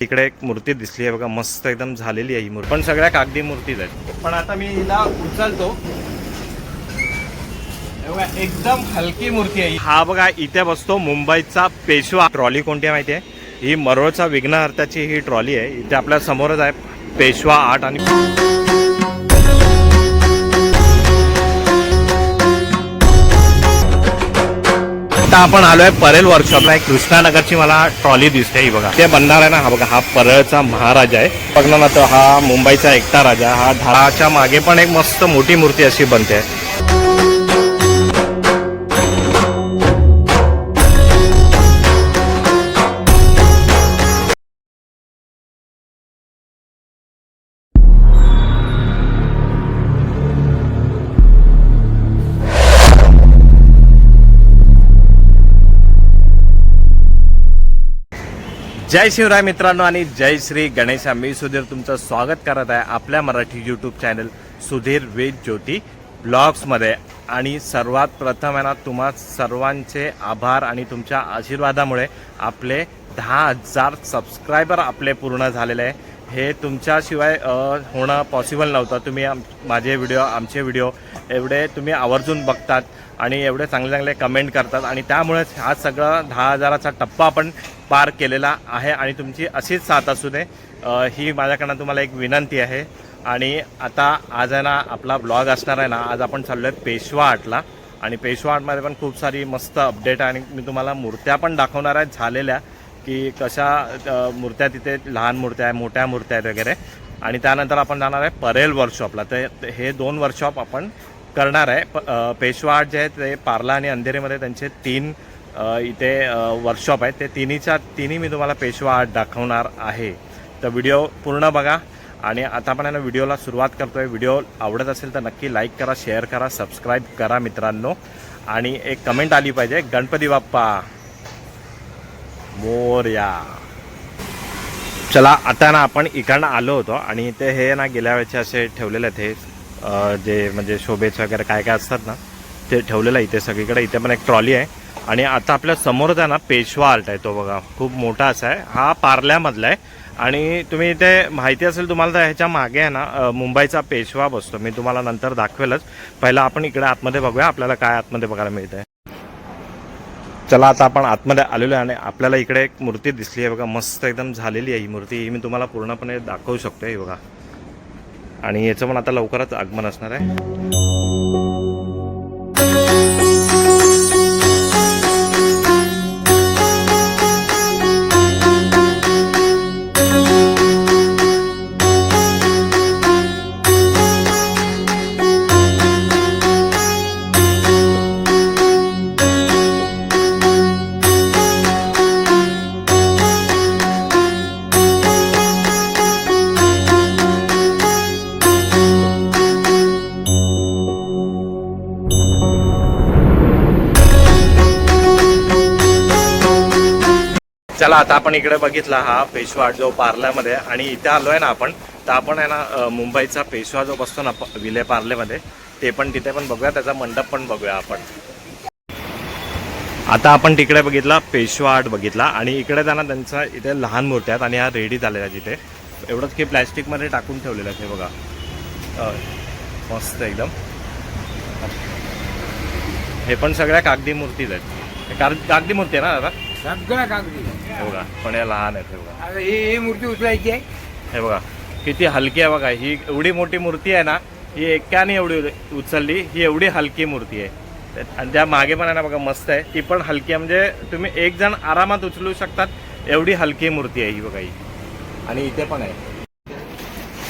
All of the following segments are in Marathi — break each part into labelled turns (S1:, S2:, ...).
S1: तिकडे एक मूर्ती दिसली आहे बघा मस्त एकदम झालेली आहे ही मूर्ती. पण सगळ्या कागदी मूर्तीच आहेत. पण आता मी हिला उचलतो. बघा, एकदम हलकी मूर्ती आहे हा. बघा इथे बसतो मुंबईचा पेशवा. ट्रॉली कोणती आहे माहिती आहे? ही मरोळचा विघ्नहर्त्याची ही ट्रॉली आहे. इथे आपल्या समोरच आहे पेशवा आर्ट आणि आता आपण आलोय परेल वर्कशॉपला एक कृष्णानगरची मला ट्रॉली दिसते ही बघा. ते बनणार आहे ना हा बघा हा परळचा महाराजा आहे. बघणार ना तो हा मुंबईचा एकटा राजा. हा ढाळाच्या मागे पण एक मस्त मोठी मूर्ती अशी बनते. जय शिवराय मित्रांनो आणि जय श्री गणेशा. मी सुधीर तुमचं स्वागत करत आहे आपल्या मराठी यूट्यूब चॅनल सुधीर वेद ज्योती ब्लॉग्समध्ये आणि सर्वात प्रथम आहे ना तुम्हा सर्वांचे आभार आणि तुमच्या आशीर्वादामुळे आपले दहा हजार सबस्क्रायबर आपले पूर्ण झालेले आहे. हे तुमच्याशिवाय होणं पॉसिबल नव्हतं. तुम्ही आम माझे व्हिडिओ आमचे व्हिडिओ एवढे तुम्ही आवर्जून बघतात आणि एवढे चांगले चांगले कमेंट करतात. आणि त्यामुळेच हा सगळा दहा हजाराचा टप्पा आपण पार केलेला आहे आणि तुमची अशीच साथ असू दे. ही माझ्याकडनं तुम्हाला एक विनंती आहे. आणि आता आज आहे ना आपला ब्लॉग असणार आहे ना आज आपण चाललो आहे पेशवा आर्टला आणि पेशवा आर्टमध्ये पण खूप सारी मस्त अपडेट आहे आणि मी तुम्हाला मूर्त्या पण दाखवणार आहे झालेल्या. की कशा मूर्त्या तिथे लहान मूर्त्या आहे मोठ्या मूर्त्या आहेत वगैरे. आणि त्यानंतर आपण जाणार आहे परेल वर्कशॉपला तर ते- हे दोन वर्कशॉप आपण करणार आहे. प पेशवा आर्ट जे आहे ते पार्ला आणि अंधेरीमध्ये त्यांचे तीन इथे वर्कशॉप आहेत. ते तिन्हीच्या तिन्ही मी तुम्हाला पेशवा आर्ट दाखवणार आहे. तर व्हिडिओ पूर्ण बघा. आणि आता आपण यांना व्हिडिओला सुरुवात करतोय. व्हिडिओ आवडत असेल तर नक्की लाईक करा शेअर करा सबस्क्राईब करा मित्रांनो. आणि एक कमेंट आली पाहिजे गणपती बाप्पा. मोर्या. चला आता ना आपण इकडनं आलो होतो आणि ते हे ना गेल्या वेळेचे असे ठेवलेले आहेत हे जे म्हणजे शोभेचे वगैरे काय काय असतात ना ते ठेवलेलं आहे इथे सगळीकडे. इथे पण एक ट्रॉली आहे. आणि आता आपल्या समोरच आहे ना पेशवा आर्ट आहे तो बघा. खूप मोठा असा आहे. हा पार्ल्यामधला आहे. आणि तुम्ही इथे माहिती असेल तुम्हाला तर ह्याच्या मागे आहे ना मुंबईचा पेशवा बसतो. मी तुम्हाला नंतर दाखवेलच. पहिला आपण इकडे आतमध्ये बघूया. आपल्याला काय आतमध्ये बघायला मिळतंय. चला आता आपण आतमध्ये आलेलो आहे आणि आपल्याला इकडे एक मूर्ती दिसली आहे बघा मस्त एकदम झालेली आहे ही मूर्ती. ही मी तुम्हाला पूर्णपणे दाखवू शकतो आहे बघा. आणि याचं पण आता लवकरच आगमन असणार आहे. चला आता आपण इकडे बघितला हा पेशवा जो पार्ल्यामध्ये आणि इथे आलोय ना आपण तर आपण आहे ना मुंबईचा पेशवा जो बसतो ना विले पार्लेमध्ये ते पण तिथे पण बघूया त्याचा मंडप पण बघूया आपण. आता आपण तिकडे बघितला पेशवा आर्ट बघितला आणि इकडे त्यांना त्यांचा इथे लहान मूर्त्या आहेत आणि ह्या रेडी झालेल्या आहेत एवढंच की प्लॅस्टिकमध्ये टाकून ठेवलेलं आहे हे बघा. मस्त एकदम. हे पण सगळ्या कागदी मूर्तीच आहेत. कागदी मूर्ती आहे ना दादा?
S2: कागदी
S1: हे बघा पण या लहान आहेत हे बघा.
S2: आता ही ही मूर्ती उचलायची आहे.
S1: हे बघा किती हलकी आहे बघा ही एवढी मोठी मूर्ती आहे ना ही एकाने एवढी उचलली ही एवढी हलकी मूर्ती आहे. त्या- आणि त्या मागे पण आहे ना बघा मस्त आहे. ती पण हलकी आहे म्हणजे तुम्ही एक जण आरामात उचलू शकतात एवढी हलकी मूर्ती आहे ही बघा ही. आणि इथे पण आहे.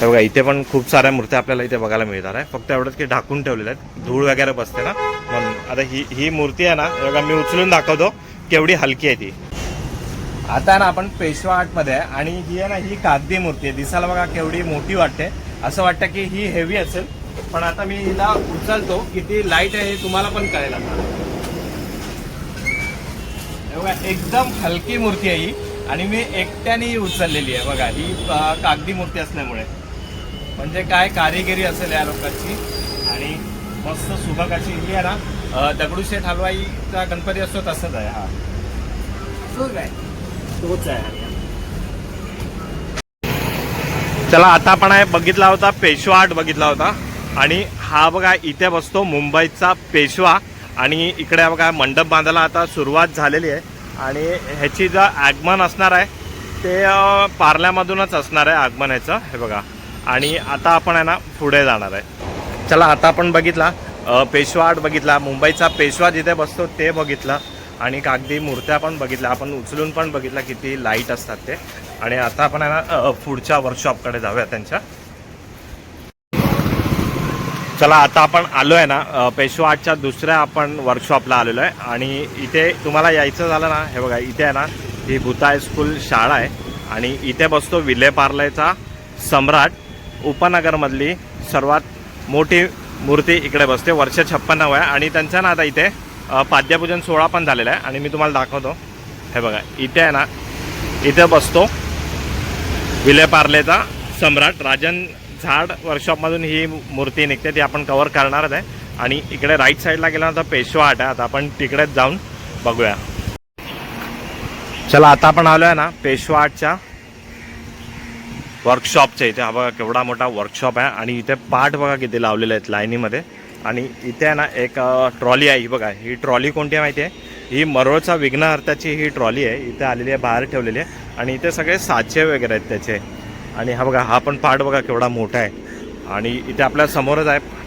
S1: हे बघा इथे पण खूप साऱ्या मूर्त्या आपल्याला इथे बघायला मिळणार आहे. फक्त एवढंच की ढाकून ठेवलेल्या आहेत. धूळ वगैरे बसते ना म्हणून. आता ही ही मूर्ती आहे ना हे बघा मी उचलून दाखवतो. केवढी हलकी आहे ती. आता ना आपण पेशवा आर्टमध्ये आहे आणि ही आहे ना ही कागदी मूर्ती आहे. दिसायला बघा केवढी मोठी वाटते. असं वाटतं की ही हेवी असेल पण आता मी हिला उचलतो किती लाइट आहे हे तुम्हाला पण कळेल आता बघा, एकदम हलकी मूर्ती आहे ही आणि मी एकट्याने ही उचललेली आहे. बघा ही कागदी मूर्ती असल्यामुळे. म्हणजे काय कारिगिरी असेल या लोकांची. आणि मस्त सुबक अशी ही आहे ना दगडूशेठ हलवाईचा गणपती असतो तसंच आहे हा.
S2: तोच आहे
S1: तोच आहे. चला आता आपण आहे बघितला होता पेशवा आर्ट बघितला होता. आणि हा बघा इथे बसतो मुंबईचा पेशवा. आणि इकडे बघा मंडप बांधायला आता सुरुवात झालेली आहे. आणि ह्याची जो आगमन असणार आहे ते पार्ल्यामधूनच असणार आहे आगमन ह्याचं हे बघा. आणि आता आपण आहे ना पुढे जाणार आहे. चला आता आपण बघितला. अं, पेशवा आर्ट बघितला मुंबईचा पेशवा जिथे बसतो ते बघितलं आणि कागदी मूर्त्या पण बघितल्या आपण उचलून पण बघितलं किती लाइट असतात ते. आणि आता आपण आहे ना पुढच्या वर्कशॉपकडे जाऊया त्यांच्या. चला आता आपण आलो आहे ना अ, पेशवा आर्टच्या दुसऱ्या आपण वर्कशॉपला आलेलो आहे. आणि इथे तुम्हाला यायचं झालं ना हे बघा इथे आहे ना ही भूता स्कूल शाळा आहे. आणि इथे बसतो विले पार्लेचा सम्राट उपनगरमधली सर्वात मोठी मूर्ती इकडे बसते वर्ष छप्पन्न आहे. आणि त्यांच्या ना आता इथे पाद्यपूजन सोहळा पण झालेला आहे. आणि मी तुम्हाला दाखवतो. हे बघा इथे आहे ना इथे बसतो. विलेपार्लेचा सम्राट. राजन झाड वर्कशॉपमधून ही मूर्ती निघते ती आपण कवर करणारच आहे. आणि इकडे राईट साईडला गेल्यानंतर पेशवा आट आहे. आता आपण तिकडेच जाऊन बघूया. चला आता आपण आलो आहे ना पेशवा आर्टच्या वर्कशॉपच्या इथे हा बघा केवढा मोठा वर्कशॉप आहे. आणि इथे पार्ट बघा किती लावलेले आहेत लाईनीमध्ये. आणि इथे आहे ना एक ट्रॉली आहे ही बघा. ही ट्रॉली कोणती आहे माहिती आहे? ही मरोळचा विघ्नहर्त्याची ही ट्रॉली आहे. इथे आलेली आहे बाहेर ठेवलेली आहे. आणि इथे सगळे साचे वगैरे आहेत त्याचे. आणि हा बघा हा पण पार्ट बघा केवढा मोठा आहे. आणि इथे आपल्या समोरच आहे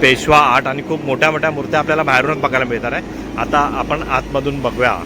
S1: पेशवा आर्ट आणि खूप मोठ्या मोठ्या मूर्त्या आपल्याला बाहेरूनच बघायला मिळतात आहे. आता आपण आतमधून बघूया.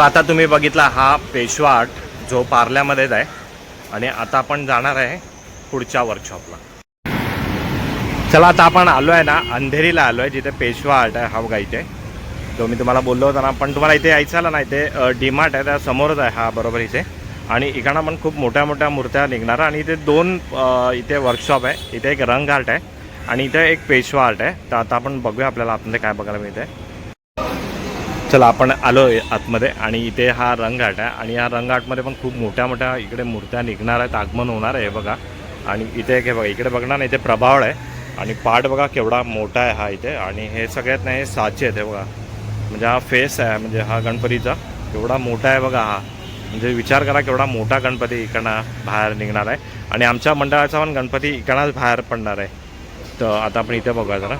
S1: तर आता तुम्ही बघितला हा पेशवा आर्ट जो पार्ल्यामध्येच आहे आणि आता आपण जाणार आहे पुढच्या वर्कशॉपला चला आता आपण आलो आहे ना अंधेरीला आलो आहे जिथे पेशवा आर्ट आहे हा बघा इथे जो मी तुम्हाला बोललो होता ना पण तुम्हाला इथे यायचं आलं ना इथे डीमार्ट आहे त्या समोरच आहे हा बरोबर इथे. आणि इकडं पण खूप मोठ्या मोठ्या मूर्त्या निघणार आणि इथे दोन इथे वर्कशॉप आहे इथे एक रंग आर्ट आहे आणि इथे एक पेशवा आर्ट आहे. तर आता आपण बघूया आपल्याला आपण काय बघायला मिळते चला आपण आलो आतमध्ये आणि इथे हा रंगघाट आहे. आणि या रंग पण खूप मोठ्या मोठ्या इकडे मूर्त्या निघणार आहेत. आगमन होणार आहे बघा. आणि इथे एक हे बघा इकडे बघणार ना इथे प्रभावळ आहे. आणि पाठ बघा केवढा मोठा आहे हा इथे. आणि हे सगळ्यात नाही साचे आहेत हे बघा. म्हणजे हा फेस आहे म्हणजे हा गणपतीचा. केवढा मोठा आहे बघा हा. म्हणजे विचार करा केवढा मोठा गणपती इकडनं बाहेर निघणार आहे. आणि आमच्या मंडळाचा पण गणपती इकडनंच बाहेर पडणार आहे. तर आता आपण इथे बघूया जरा.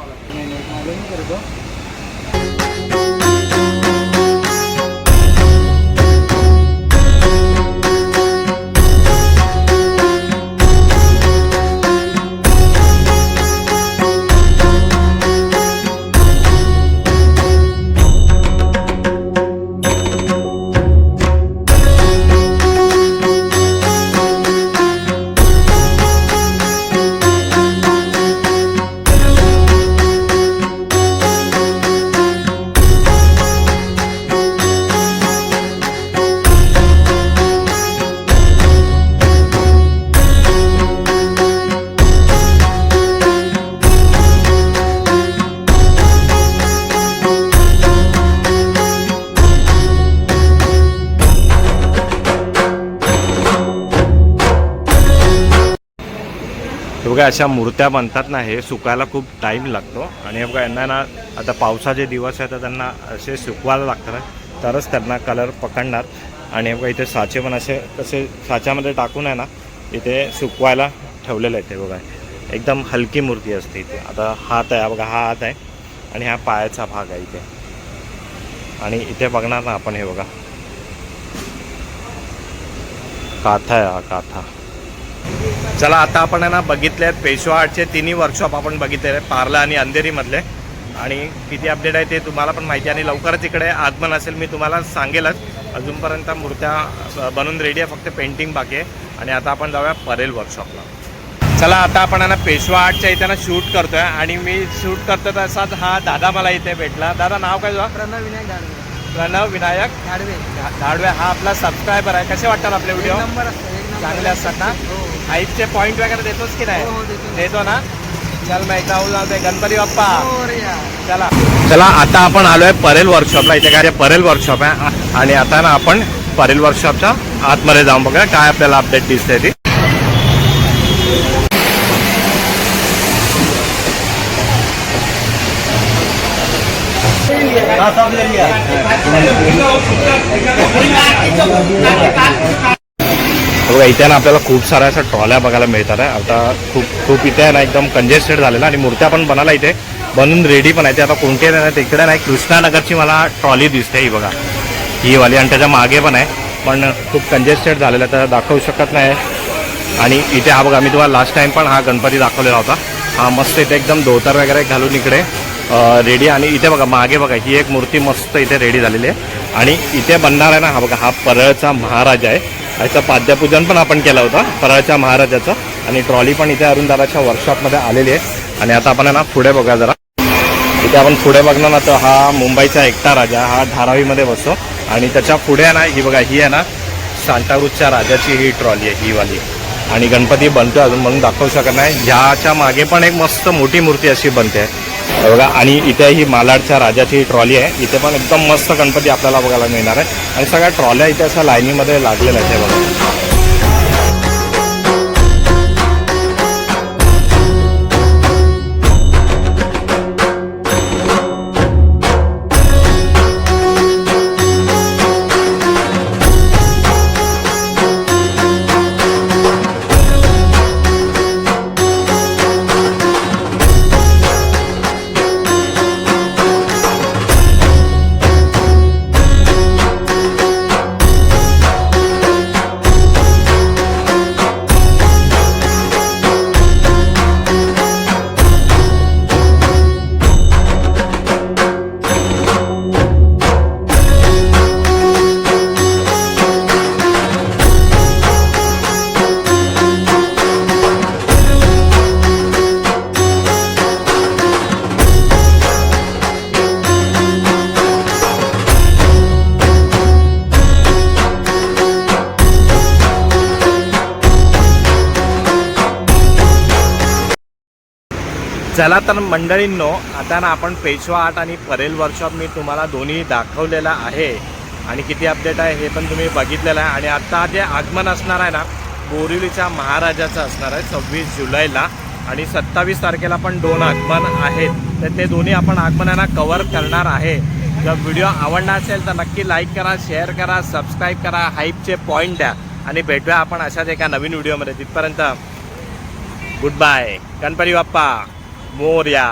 S1: बघा अशा मूर्त्या बनतात ना हे सुकायला खूप टाईम लागतो. आणि हे बघा यांना ना आता पावसाचे दिवस आहे तर त्यांना असे सुकवायला लागतात. तरच त्यांना कलर पकडणार. आणि हे बघा इथे साचे पण असे कसे साच्यामध्ये टाकून आहे ना इथे सुकवायला ठेवलेले आहेत ते बघा. एकदम हलकी मूर्ती असते इथे. आता हात आहे बघा हा हात आहे. आणि हा पायाचा भाग आहे इथे. आणि इथे बघणार ना आपण हे बघा. काथा आहे हा काथा. चला आता आपण ना बघितले आहेत. पेशवा आर्टचे तिन्ही वर्कशॉप आपण बघितलेले आहेत पार्ला आणि अंधेरीमधले. आणि किती अपडेट आहे ते तुम्हाला पण माहिती आहे. आणि लवकरच इकडे आगमन असेल मी तुम्हाला सांगेलच. अजूनपर्यंत मूर्त्या बनून रेडी आहे फक्त पेंटिंग बाकी आहे. आणि आता आपण जाऊया परेल वर्कशॉपला चला आता आपण ना पेशवा आर्टच्या इथे ना शूट करतोय. आणि मी शूट करतो तसाच हा दादा मला इथे भेटला. दादा नाव काय तुझं?
S2: प्रणव विनायक गाडवे
S1: प्रणव विनायक
S2: गाडवे
S1: धाडवे. हा आपला सबस्क्रायबर आहे. कसे वाटतात आपले व्हिडिओ चांगले असतात ना?
S2: हो.
S1: हाईटचे पॉईंट वगैरे देतोस की नाही?
S2: हो, हो, देतो.
S1: ना? चल मग एकदा जाऊ दे. गणपती बाप्पा.
S2: हो.
S1: चला. चला आता आपण आलोय परेल वर्कशॉपला इथे काय परेल वर्कशॉप आहे. आणि आता ना आपण परेल वर्कशॉपच्या आतमध्ये जाऊन बघा काय आपल्याला अपडेट दिसते ती. बघा इथे ना आपल्याला खूप साऱ्या अशा ट्रॉल्या बघायला मिळतात आहे. आता खूप खूप इथे आहे ना एकदम कंजेस्टेड झालेलं आणि मूर्त्या पण बनायला इथे बनून रेडी पण आहे ते. आता कोणते नाही तिकडे नाही कृष्णानगरची मला ट्रॉली दिसते ही बघा. ही वाली आणि त्याच्यामागे पण आहे. पण खूप कंजेस्टेड झालेलं आहे तर दाखवू शकत नाही. आणि इथे हा बघा मी तुम्हाला लास्ट टाइम पण हा गणपती दाखवलेला होता. हा मस्त इथे एकदम धोतर वगैरे घालून इकडे रेडी आणि इथे बघा मागे बघा ही एक मूर्ती मस्त इथे रेडी झालेली आहे. आणि इथे बनणार आहे ना हा बघा हा परळचा महाराजा आहे. याचं पाद्यपूजन पण आपण केलं होतं फराळच्या महाराजाचं. आणि ट्रॉली पण इथे अरुणदादाच्या वर्कशॉपमध्ये आलेली आहे. आणि आता आपण आहे ना पुढे बघा जरा. इथे आपण पुढे बघणार ना तर हा मुंबईचा एकटा राजा हा धारावीमध्ये बसतो. आणि त्याच्या पुढे आहे ना ही बघा ही आहे ना सांताक्रूजच्या राजाची ही ट्रॉली आहे ही वाली. आणि गणपती बनतोय अजून म्हणून दाखवू शकत नाही. ह्याच्या मागे पण एक मस्त मोठी मूर्ती अशी बनते. बघा आणि इथे ही मालाडच्या राजाची ही ट्रॉली आहे. इथे पण एकदम मस्त गणपती आपल्याला बघायला मिळणार आहे. आणि सगळ्या ट्रॉल्या इथे अशा लाईनीमध्ये लागलेल्या आहेत हे बघा. चला तर मंडळींनो आता ना आपण पेशवा आर्ट आणि परेल वर्कशॉप मी तुम्हाला दोन्ही दाखवलेलं आहे. आणि किती अपडेट आहे हे पण तुम्ही बघितलेलं आहे. आणि आत्ता जे आगमन असणार आहे ना बोरिवलीच्या महाराजाचं असणार आहे सव्वीस जुलैला. आणि सत्तावीस तारखेला पण दोन आगमन आहेत. तर ते दोन्ही आपण आगमनांना कवर करणार आहे. जर व्हिडिओ आवडला असेल तर नक्की लाईक करा शेअर करा सबस्क्राईब करा हाईपचे पॉईंट द्या. आणि भेटूया आपण अशाच एका नवीन व्हिडिओमध्ये तिथपर्यंत गुड बाय गणपती बाप्पा. मोर्या